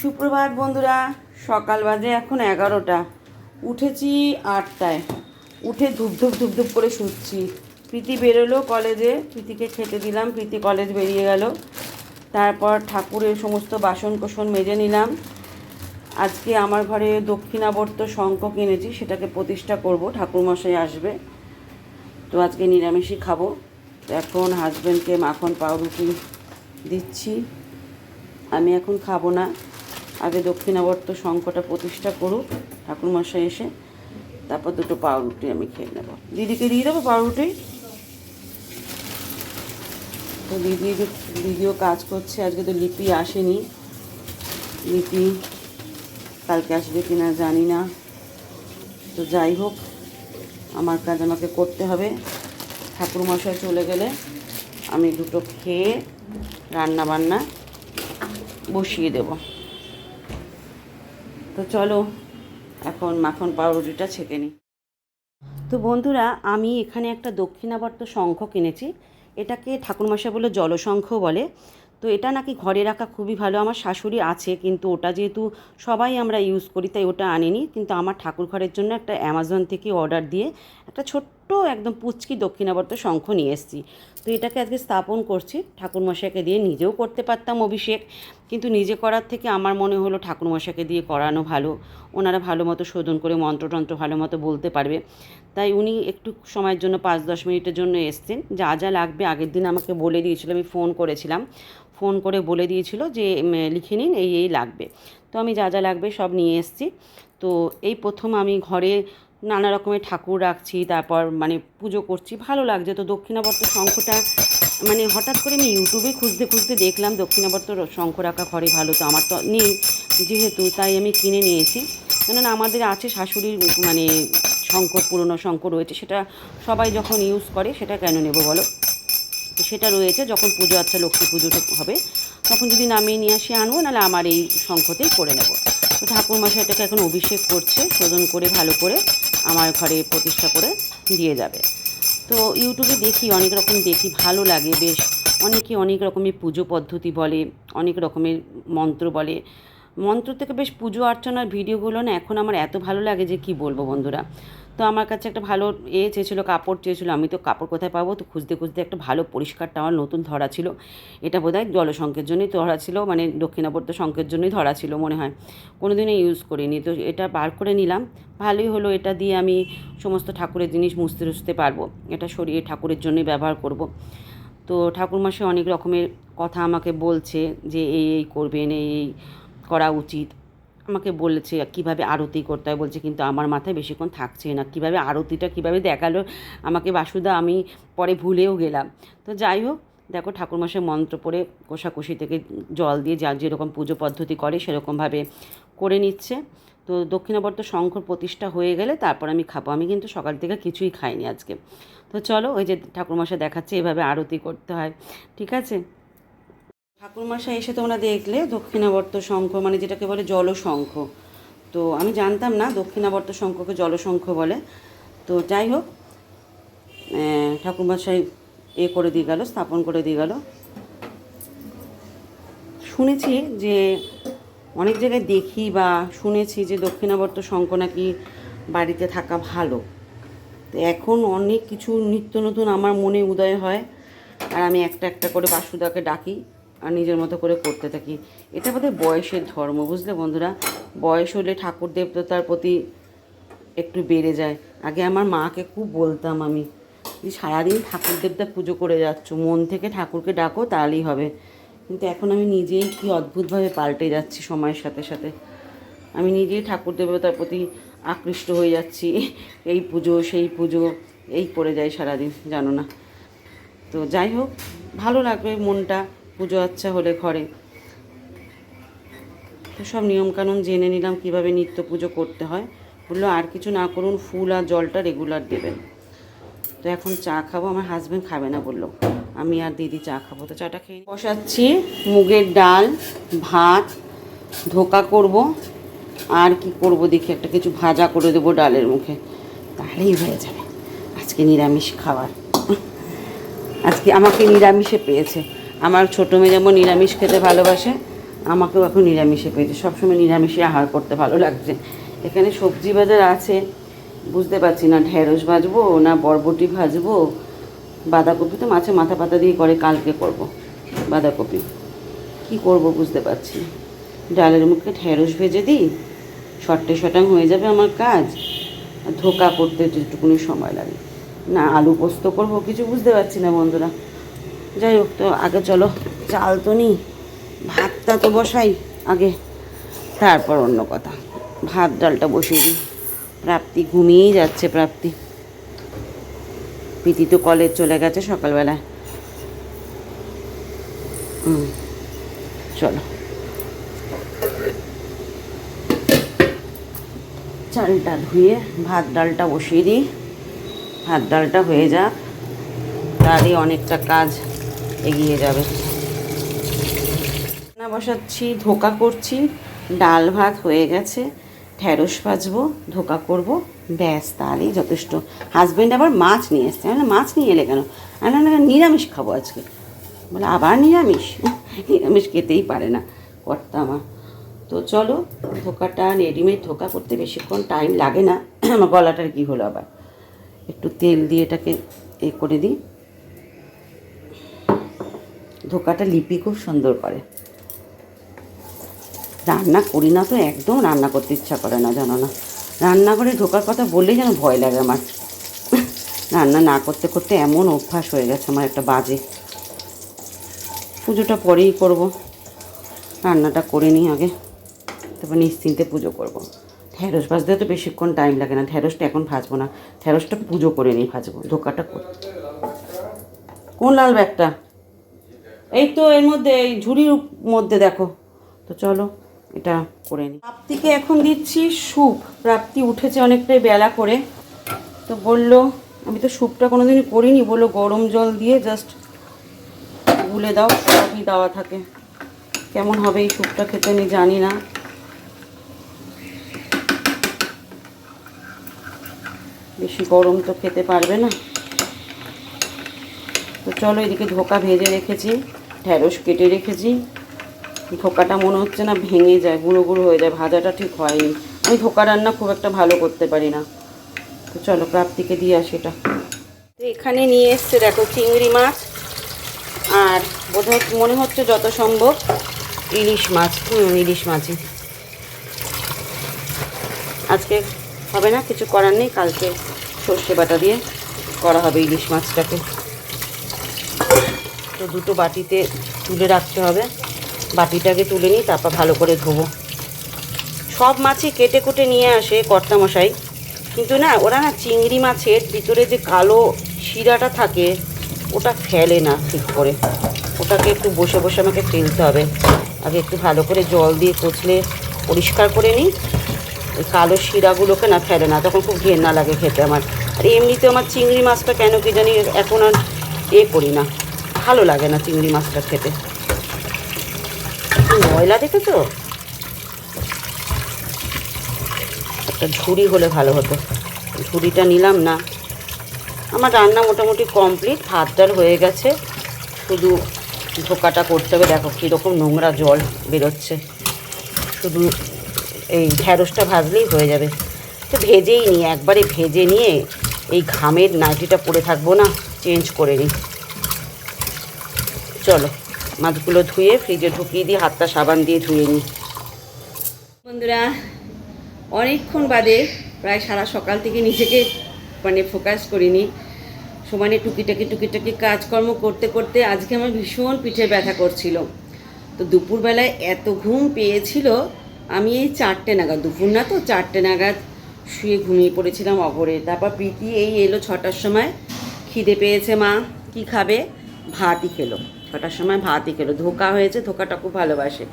সুপ্রভাত বন্ধুরা, সকাল বাজে এখন এগারোটা। উঠেছি আটটায়। উঠে ধূপ ধূপ ধূপ ধূপ করে শুচ্ছি। প্রীতি বেরোলো কলেজে, প্রীতিকে খেতে দিলাম, প্রীতি কলেজ বেরিয়ে গেল। তারপর ঠাকুরের সমস্ত বাসন কোসন মেজে নিলাম। আজকে আমার ঘরে দক্ষিণাবর্ত শঙ্খ কিনেছি, সেটাকে প্রতিষ্ঠা করব, ঠাকুরমশাই আসবে। তো আজকে নিরামিষই খাব। এখন হাজব্যান্ডকে মাখন পাউরুটি দিচ্ছি। আমি এখন খাব না। আগে দক্ষিণাবর্ত শঙ্কটা প্রতিষ্ঠা করুক, ঠাকুরমশাই এসে তারপর দুটো পাউরুটি আমি খেয়ে নেব। দিদিকে দিয়ে দেবো পাউরুটি? তো দিদি দিদিও কাজ করছে, আজকে তো লিপি আসেনি। লিপি কালকে আসবে কিনা জানি না। তো যাই হোক, আমার কাজ আমাকে করতে হবে। ঠাকুরমশাই চলে গেলে আমি দুটো খেয়ে রান্না বান্না বসিয়ে দেব। তো চলো, এখন মাখন পাউরুটিটা ছেঁকে নিই। তো বন্ধুরা, আমি এখানে একটা দক্ষিণাবর্ত শঙ্খ কিনেছি। এটাকে ঠাকুরমশাই বলে জলশঙ্খ বলে। তো এটা নাকি ঘরে রাখা খুবই ভালো। আমার শাশুড়ি আছে, কিন্তু ওটা যেহেতু সবাই আমরা ইউজ করি, তাই ওটা আনিনি। কিন্তু আমার ঠাকুর ঘরের জন্য একটা অ্যামাজন থেকে অর্ডার দিয়ে একটা ছোট্ট একদম পুচকি দক্ষিণাবর্ত শঙ্খ নিয়ে এসেছি। তো এটাকে আজকে স্থাপন করছি। ঠাকুরমশাইকে দিয়ে নিজেও করতে পারতাম অভিষেক। কিন্তু নিজে করার থেকে আমার মনে হলো ঠাকুরমশাইকে দিয়ে করানো ভালো। ওনারা ভালো মতো শোধন করে মন্ত্রতন্ত্র ভালো মতো বলতে পারবে। তাই উনি একটু সময়ের জন্য পাঁচ দশ মিনিটের জন্য এসছেন। যা যা লাগবে আগের দিন আমাকে বলে দিয়েছিল, আমি ফোন করেছিলাম। ফোন করে বলে দিয়েছিল যে লিখে নিন, এই এই লাগবে। তো আমি যা যা লাগবে সব নিয়ে এসেছি। তো এই প্রথম আমি ঘরে নানা রকমের ঠাকুর রাখছি, তারপর মানে পুজো করছি, ভালো লাগছে। তো দক্ষিণাবর্ত শঙ্খটা মানে হঠাৎ করে আমি ইউটিউবে খুঁজতে খুঁজতে দেখলাম দক্ষিণাবর্ত শঙ্খ রাখা ঘরে ভালো তো আমার তো নেই যেহেতু, তাই আমি কিনে নিয়েছি। কেননা আমাদের আছে শাশুড়ির মানে শঙ্খ, পুরনো শঙ্খ রয়েছে, সেটা সবাই যখন ইউজ করে সেটা কেন নেব বলো? তো সেটা রয়েছে, যখন পুজো আচ্ছা লক্ষ্মী পুজোটা হবে, তখন যদি নামিয়ে নিয়ে আসি আনব, নাহলে আমার এই শঙ্খতেই করে নেব। তো ঠাকুরমশাই এটাকে এখন অভিষেক করছে, শোধন করে, ভালো করে। আমার ঘরে প্রতিষ্ঠা করে দিয়ে যাবে। তো ইউটিউবে দেখি, অনেক রকম দেখি, ভালো লাগে বেশ। অনেকে অনেক রকমের পুজো পদ্ধতি বলে, অনেক রকমের মন্ত্র বলে। মন্ত্র থেকে বেশ পুজো অর্চনার ভিডিওগুলো না এখন আমার এত ভালো লাগে যে কি বলব বন্ধুরা? তো আমার কাছে একটা ভালো এ চেয়েছিলো, কাপড় চেয়েছিলো, আমি তো কাপড় কোথায় পাবো? তো খুঁজতে খুঁজতে একটা ভালো পরিষ্কার টাওয়াল, নতুন ধরা ছিল। এটা বোধহয় জলসংকের জন্যই ধরা ছিল মানে দক্ষিণাবর্ত সংকের জন্যই ধরা ছিল মনে হয়। কোনো দিনই ইউজ করিনি, তো এটা বার করে নিলাম। ভালোই হলো এটা দিয়ে আমি সমস্ত ঠাকুরের জিনিস মুছতে টুছতে পারব। এটা সরিয়ে ঠাকুরের জন্যই ব্যবহার করব। তো ঠাকুরমশাই অনেক রকমের কথা আমাকে বলছে যে এই এই করবেন, এই এই করা উচিত। আমাকে বলেছে, কীভাবে আরতি করতে হয়? বলছে, কিন্তু আমার মাথায় বেশিক্ষণ থাকছে না। কীভাবে আরতিটা কীভাবে দেখাল? আমাকে বাসুদা, আমি পরে ভুলেও গেলাম। তো যাই হোক, দেখো ঠাকুরমশাই মন্ত্র পড়ে কোষাকুষি থেকে জল দিয়ে যা যেরকম পুজো পদ্ধতি করে সেরকমভাবে করে নিচ্ছে। তো দক্ষিণাবর্ত শঙ্কর প্রতিষ্ঠা হয়ে গেলে তারপর আমি খাব। আমি কিন্তু সকাল থেকে কিছুই খাইনি আজকে। তো চলো ওই যে ঠাকুরমশাই দেখাচ্ছে এভাবে আরতি করতে হয়। ঠিক আছে? ঠাকুরমশাই এসে তোমরা দেখলে দক্ষিণাবর্ত শঙ্খ মানে যেটাকে বলে জলশঙ্খ। তো আমি জানতাম না দক্ষিণাবর্ত শঙ্খকে জলশঙ্খ বলে। তো যাই হোক ঠাকুরমশাই এ করে দিয়ে গেল, স্থাপন করে দিয়ে গেল। শুনেছি যে অনেক জায়গায় দেখি বা শুনেছি যে দক্ষিণাবর্ত শঙ্খ নাকি বাড়িতে থাকা ভালো। তো এখন অনেক কিছু নিত্য নতুন আমার মনে উদয় হয়। আর আমি একটা একটা করে বাসুদাকে ডাকি। আর নিজের মতো করে করতে থাকি। এটা বোধহয় বয়সের ধর্ম, বুঝলে বন্ধুরা? বয়স হলে ঠাকুর দেবতার প্রতি একটু বেড়ে যায়। আগে আমার মাকে খুব বলতাম আমি যে সারাদিন ঠাকুর দেবতা পুজো করে যাচ্ছ, মন থেকে ঠাকুরকে ডাকো, তাহলেই হবে। কিন্তু এখন আমি নিজেই কি অদ্ভুতভাবে পাল্টে যাচ্ছি সময়ের সাথে সাথে। আমি নিজেই ঠাকুর দেবতার প্রতি আকৃষ্ট হয়ে যাচ্ছি। এই পুজো, সেই পুজো, এই করে যাই সারাদিন, জানো না। তো যাই হোক, ভালো লাগবে মনটা। পুজো আচ্ছা হলে ঘরে। তো সব নিয়মকানুন জেনে নিলাম কীভাবে নিত্য পুজো করতে হয়। বলল, আর কিছু না করুন, ফুল আর জলটা রেগুলার দেবেন। তো এখন চা খাব, আমার হাজব্যান্ড খাবে না। বলল, আমি আর দিদি চা খাব। তো চাটা খেয়ে। বসাচ্ছি, মুগের ডাল, ভাত, ধোকা করব। আর কি করব দেখি, একটা কিছু ভাজা করে দেবো ডালের মুখে। তাহলেই হয়ে যাবে। আজকে নিরামিষ খাবার। আজকে আমাকে নিরামিষে পেয়েছে। আমার ছোটো মেয়ে যেমন নিরামিষ খেতে ভালোবাসে, আমাকেও এখন নিরামিষে পেয়েছে। সবসময় নিরামিষে আহার করতে ভালো লাগছে। এখানে সবজি বাজার আছে, বুঝতে পারছি না ঢেঁড়স ভাজবো না বরবটি ভাজবো। বাঁধাকপি তো মাছে মাথা পাতা দিয়ে করে, কালকে করব বাঁধাকপি। কি করব বুঝতে পারছি ডালের মুখে ঢেঁড়স ভেজে দিই শর্টে শটাং হয়ে যাবে আমার কাজ। ধোকা করতে যেটুকুনি সময় লাগে। না, আলু পোস্ত করব কিছু বুঝতে পারছি না বন্ধুরা। যাই হোক তো, আগে চলো। চাল তো নিই, ভাতটা তো বসাই আগে। তারপর অন্য কথা, ভাত, ডালটা বসিয়ে দিই। প্রাপ্তি ঘুমিয়েই যাচ্ছে, প্রাপ্তি। প্রীতি তো কলেজ চলে গেছে সকালবেলায়। হুম, চলো। চালটা ধুয়ে ভাত, ডালটা বসিয়ে দিই। ভাত, ডালটা হয়ে যাক। তারই অনেকটা কাজ। এগিয়ে যাবে। রান্না বসাচ্ছি, ধোকা করছি, ডাল ভাত হয়ে গেছে, ঢেঁড়স ভাজবো, ধোকা করব, ব্যাস, তাহলেই যথেষ্ট। হাজব্যান্ড আবার মাছ নিয়ে এসছে মানে মাছ নিয়ে এলে কেন? আমি না নিরামিষ খাব আজকে। বলে আবার নিরামিষ? নিরামিষ খেতেই পারে না কর্তা আমার। তো চলো, ধোকাটা রেডিমেড ধোকা করতে বেশিক্ষণ টাইম লাগে না। আমার গলাটার কী হলো আবার? একটু তেল দিয়ে এটাকে এ করে দিই। ধোকাটা লিপি খুব সুন্দর করে। রান্না করি না তো, একদম রান্না করতে ইচ্ছা করে না, জানো না। রান্নাঘরে ঢোকার কথা বললেই যেন ভয় লাগে আমার। রান্না না করতে করতে এমন অভ্যাস হয়ে গেছে আমার একটা বাজে। পুজোটা পরেই করব। রান্নাটা করে নিই আগে। তারপর নিশ্চিন্তে পুজো করব। ঢেঁড়স ভাজতে তো বেশিক্ষণ টাইম লাগে না, ঢেঁড়সটা এখন ভাজবো না। ঢেঁড়সটা পুজো করে নিই ভাজবো, ধোকাটা কোন লাল ব্যাগটা? এই তো এর মধ্যে, এই ঝুড়ির মধ্যে দেখো। তো চলো, এটা করে নিই প্রাপ্তিকে এখন দিচ্ছি স্যুপ প্রাপ্তি উঠেছে অনেকটাই বেলা করে। তো বলল, আমি তো স্যুপটা কোনোদিনই করিনি, বলল গরম জল দিয়ে জাস্ট গুলে দাও, সবই দেওয়া থাকে। কেমন হবে এই স্যুপটা খেতে আমি জানি না। বেশি গরম তো খেতে পারবে না। তো চলো এদিকে ধোকা ভেজে রেখেছি, ঢেঁড়স কেটে রেখেছি। ধোকাটা মনে হচ্ছে না ভেঙে যায়, গুঁড়ো গুঁড়ো হয়ে যায়, ভাজাটা ঠিক হয়নি। আমি ধোকা রান্না খুব একটা ভালো করতে পারি না। তো চলো প্রাপ্তিকে দিয়ে আসি এটা। তো এখানে নিয়ে এসছে দেখো চিংড়ি মাছ, আর বোধ মনে হচ্ছে যত সম্ভব ইলিশ মাছ, হুম, ইলিশ মাছই। আজকে হবে না, কিছু করার নেই, কালকে সর্ষে বাটা দিয়ে করা হবে ইলিশ মাছটাকে। তো দুটো বাটিতে তুলে রাখতে হবে। বাটিটাকে তুলে নিই, তারপর ভালো করে ধোবো। সব মাছই কেটে কুটে নিয়ে আসে কর্তামশাই। কিন্তু না, ওরা না চিংড়ি মাছের ভিতরে যে কালো শিরাটা থাকে, ওটা ফেলে না ঠিক করে। ওটাকে একটু বসে বসে আমাকে ফেলতে হবে। আগে একটু ভালো করে জল দিয়ে কচলে পরিষ্কার করে নিই। ওই কালো শিরাগুলোকে না ফেলে না, তখন খুব ঘেন্না লাগে খেতে আমার। আর এমনিতে আমার চিংড়ি মাছটা কেন কি জানি এখন আর এ করি না। ভালো লাগে না চিংড়ি মাছটা খেতে। ময়লা দেখেছ? একটা ঝুড়ি হলে ভালো হতো। ঝুড়িটা নিলাম না। আমার রান্না মোটামুটি কমপ্লিট, ভাত ডাল হয়ে গেছে। শুধু ধোকাটা করতে হবে। দেখো কীরকম নোংরা জল বেরোচ্ছে। শুধু এই ঢ্যাঁড়সটা ভাজলেই হয়ে যাবে। তো ভেজেই নিই একবারে ভেজে নিয়ে এই ঘামের নাইটিটা পরে থাকব না, চেঞ্জ করে নিই। চলো, মাছগুলো ধুয়ে ফ্রিজে ঢুকিয়ে দিয়ে হাতটা সাবান দিয়ে ধুয়ে নিই বন্ধুরা, অনেকক্ষণ বাদে প্রায় সারা সকাল থেকে নিজেকে মানে ফোকাস করিনি। সমানে টুকিটাকি টুকিটাকি কাজকর্ম করতে করতে আজকে আমার ভীষণ পিঠে ব্যথা করছিল। তো দুপুরবেলায় এত ঘুম পেয়েছিল, আমি এই চারটে নাগাদ, দুপুর না তো চারটে নাগাদ শুয়ে ঘুমিয়ে পড়েছিলাম অপরে তারপর প্রীতি এই এলো ছটার সময়, খিদে পেয়েছে মা, কি খাবে? ভাতই খেলো। ছটার সময় ভাতই খেলো ধোকা হয়েছে, ধোকাটা খুব ভালোবাসে।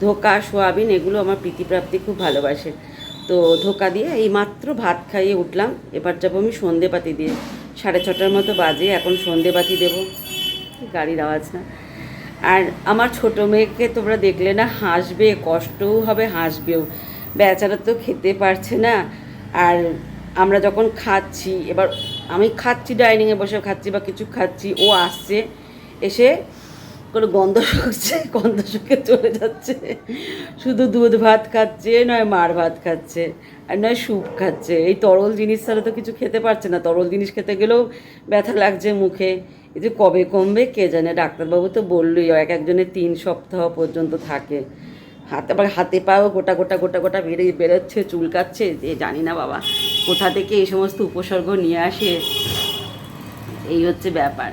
ধোকা, সোয়াবিন এগুলো আমার প্রীতিপ্রাপ্তি খুব ভালোবাসে। তো ধোকা দিয়ে এই মাত্র ভাত খাইয়ে উঠলাম। এবার যাব আমি সন্ধেবাতি দিয়ে। সাড়ে ছটার মতো বাজে, এখন সন্ধেবাতি দেবো। গাড়ির আওয়াজ না। আর আমার ছোট মেয়েকে তোমরা দেখলে না, হাসবে, কষ্টও হবে, হাসবেও। বেচারা তো খেতে পারছে না। আর আমরা যখন খাচ্ছি, এবার আমি খাচ্ছি ডাইনিংয়ে বসে, খাচ্ছি বা কিছু খাচ্ছি, ও আসছে। এসে কোনো গন্ধ শুকছে, গন্ধ শুকে চলে যাচ্ছে। শুধু দুধ ভাত খাচ্ছে, নয় মার ভাত খাচ্ছে, আর নয় স্যুপ খাচ্ছে। এই তরল জিনিস ছাড়া তো কিছু খেতে পারছে না। তরল জিনিস খেতে গেলেও ব্যথা লাগছে মুখে। এই যে কবে কমবে, কে জানে? ডাক্তারবাবু তো বললই, এক একজনের তিন সপ্তাহ পর্যন্ত থাকে। হাতে আবার হাতে পাও গোটা গোটা গোটা গোটা বেড়ে, বেরোচ্ছে চুলকাচ্ছে যে জানি না বাবা। কোথা থেকে এই সমস্ত উপসর্গ নিয়ে আসে? এই হচ্ছে ব্যাপার।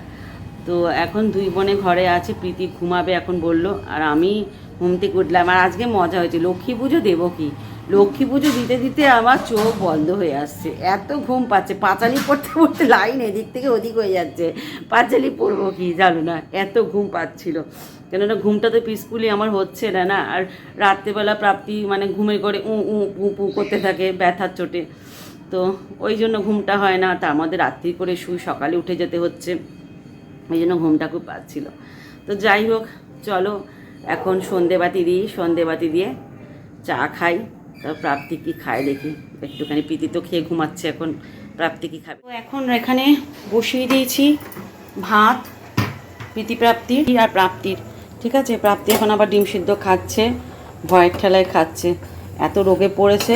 তো এখন দুই বোনে ঘরে আছে, প্রীতি ঘুমাবে এখন বলল, আর আমি ঘুম থেকে উঠলাম। আর আজকে মজা হয়েছে, লক্ষ্মী পুজো দেবো কি? লক্ষ্মী পুজো দিতে দিতে আমার চোখ বন্ধ হয়ে আসছে। এত ঘুম পাচ্ছে, পাঁচালি পড়তে পড়তে লাইন এদিক থেকে ওদিক হয়ে যাচ্ছে। পাঁচালি পড়ব কি জানো না, এত ঘুম পাচ্ছিল। কেননা ঘুমটা তো পিসফুলি আমার হচ্ছে না না? আর রাত্রেবেলা প্রাপ্তি মানে ঘুমে করে উ উ, পু পু করতে থাকে ব্যথার চোটে। তো ওই জন্য ঘুমটা হয় না তার মধ্যে রাত্রি করে শুই সকালে উঠে যেতে হচ্ছে। ওই জন্য ঘুমটা খুব পাচ্ছিল। তো যাই হোক, চলো, এখন সন্ধেবাতি দিই সন্ধেবাতি দিয়ে চা খাই তার প্রাপ্তি কি খায় দেখি। একটুখানি প্রীতি তো খেয়ে ঘুমাচ্ছে এখন, প্রাপ্তি কি খাবে? তো এখন এখানে বসিয়ে দিয়েছি ভাত, প্রীতি প্রাপ্তির আর প্রাপ্তির, ঠিক আছে? প্রাপ্তি এখন আবার ডিম সিদ্ধ খাচ্ছে, ভয়ের ঠেলায় খাচ্ছে। এত রোগে পড়েছে,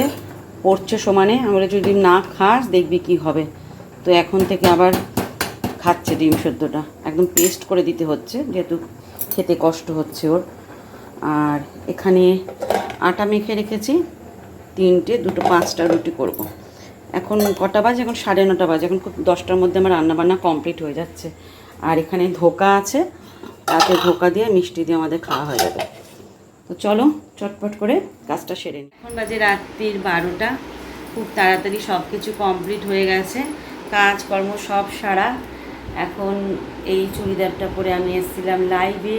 পড়ছে সমানে, আমরা যদি না খাস, দেখবি কি হবে। তো এখন থেকে আবার খাচ্ছে ডিম সেদ্ধটা। একদম পেস্ট করে দিতে হচ্ছে, যেহেতু খেতে কষ্ট হচ্ছে ওর। আর এখানে আটা মেখে রেখেছি, তিনটে, দুটো পাঁচটা রুটি করব। এখন কটা বাজে? এখন সাড়ে নটা বাজে। এখন খুব দশটার মধ্যে আমার রান্নাবান্না কমপ্লিট হয়ে যাচ্ছে। আর এখানে ধোকা আছে, তাতে ধোকা দিয়ে, মিষ্টি দিয়ে আমাদের খাওয়া হয়ে যাবে। তো চলো, চটপট করে কাজটা সেরে নিই। এখন বাজে রাত্রির বারোটা। খুব তাড়াতাড়ি সব কিছু কমপ্লিট হয়ে গেছে। কাজকর্ম সব সারা। এখন এই চুড়িদারটা পরে আমি এসেছিলাম লাইভে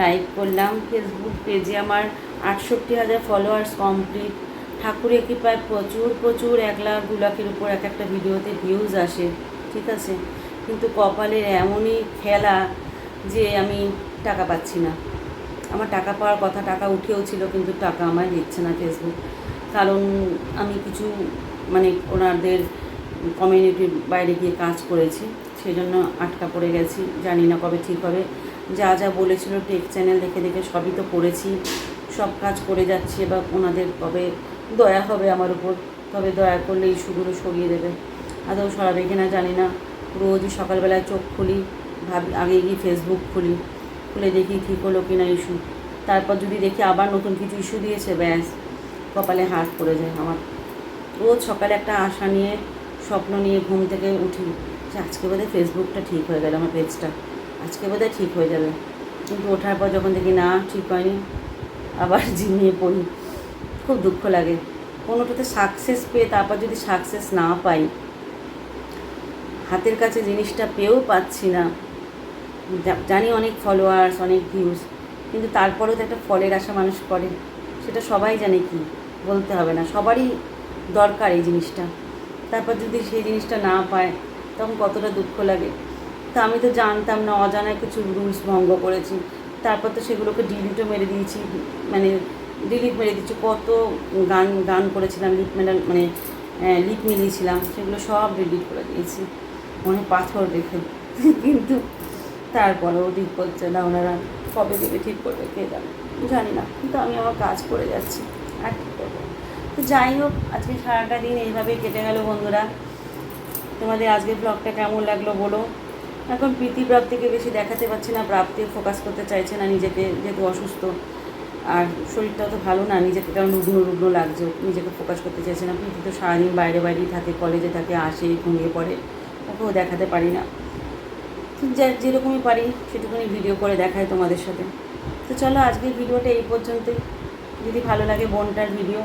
লাইভ করলাম ফেসবুক পেজে আমার আটষট্টি হাজার ফলোয়ার্স কমপ্লিট ঠাকুরের কৃপায় প্রচুর প্রচুর এক লাখ দু লাখের উপর এক একটা ভিডিওতে ভিউজ আসে, ঠিক আছে? কিন্তু কপালের এমনই খেলা যে আমি টাকা পাচ্ছি না। আমার টাকা পাওয়ার কথা টাকা উঠেও ছিল, কিন্তু টাকা আমায় দিচ্ছে না ফেসবুক কারণ আমি কিছু মানে ওনাদের কমিউনিটির বাইরে গিয়ে কাজ করেছি। সেই জন্য আটকা পড়ে গেছি। জানি না কবে ঠিক হবে। যা যা বলেছিল টেক চ্যানেল দেখে দেখে সবই তো করেছি। সব কাজ করে যাচ্ছি এবার ওনাদের কবে দয়া হবে আমার উপর। তবে দয়া করলে ইস্যুগুলো সরিয়ে দেবে। আদৌ সরাবে কিনা জানি না। রোজই সকালবেলায় চোখ খুলি, ভাবি আগে গিয়ে ফেসবুক খুলি। খুলে দেখি ঠিক হলো কিনা ইস্যু তারপর যদি দেখি আবার নতুন কিছু ইস্যু দিয়েছে, ব্যাস, কপালে হাত পড়ে যায় আমার। রোজ সকালে একটা আশা নিয়ে, স্বপ্ন নিয়ে ঘুম থেকে উঠি। যে আজকে বোধহয় ফেসবুকটা ঠিক হয়ে গেল, আমার পেজটা আজকে বোধহয় ঠিক হয়ে যাবে। কিন্তু ওঠার পর যখন দেখি, না, ঠিক হয়নি, আবার ঝিমিয়ে পড়ি। খুব দুঃখ লাগে। কোনোটাতে সাকসেস পেয়ে তারপর যদি সাকসেস না পাই, হাতের কাছে জিনিসটা পেয়েও পাচ্ছি না। জানি অনেক ফলোয়ার্স অনেক ভিউজ কিন্তু তারপরেও তো একটা ফলের আশা মানুষ করে। সেটা সবাই জানে কি, বলতে হবে না। সবারই দরকার এই জিনিসটা। তারপর যদি সেই জিনিসটা না পায় তখন কতটা দুঃখ লাগে। তা আমি তো জানতাম না অজানায় কিছু রুলস ভঙ্গ করেছি। তারপর তো সেগুলোকে ডিলিটও মেরে দিয়েছি মানে ডিলিট মেরে দিচ্ছি কত গান গান করেছিলাম লিপ মেলা মানে লিপ মিলিয়েছিলাম, সেগুলো সব ডিলিট করে দিয়েছি। মনে পাথর রেখে। কিন্তু তারপরেও ঠিক করছে না, ওনারা কবে দেবে, ঠিক করবে, কে জানে। জানি না, কিন্তু আমি আমার কাজ করে যাচ্ছি। আর কী করব? তো যাই হোক, আজকে সারাটা দিন এইভাবেই কেটে গেল বন্ধুরা। তোমাদের আজকের ব্লগটা কেমন লাগল বলো? এখন প্রীতি প্রাপ্তিকে বেশি দেখাতে পারছি না প্রাপ্তি ফোকাস করতে চাইছে না নিজেকে যেহেতু অসুস্থ। আর শরীরটাও তো ভালো না, নিজেকে কেমন রুগ্ন রুগ্ন লাগছে, নিজেকে ফোকাস করতে চাইছে না। প্রীতি তো সারাদিন বাইরে বাইরেই থাকে কলেজে থাকে, আসে, ঘুমিয়ে পড়ে, ওকেও দেখাতে পারি না। যা, যেরকমই পারি, সেটুকুনি ভিডিও করে দেখায় তোমাদের সাথে। তো চলো আজকের ভিডিওটা এই পর্যন্তই। যদি ভালো লাগে বোনটার ভিডিও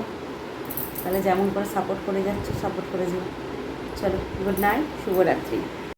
তাহলে যেমন করে সাপোর্ট করে যাচ্ছে সাপোর্ট করে যাও। চলো গুড নাইট শুভরাত্রি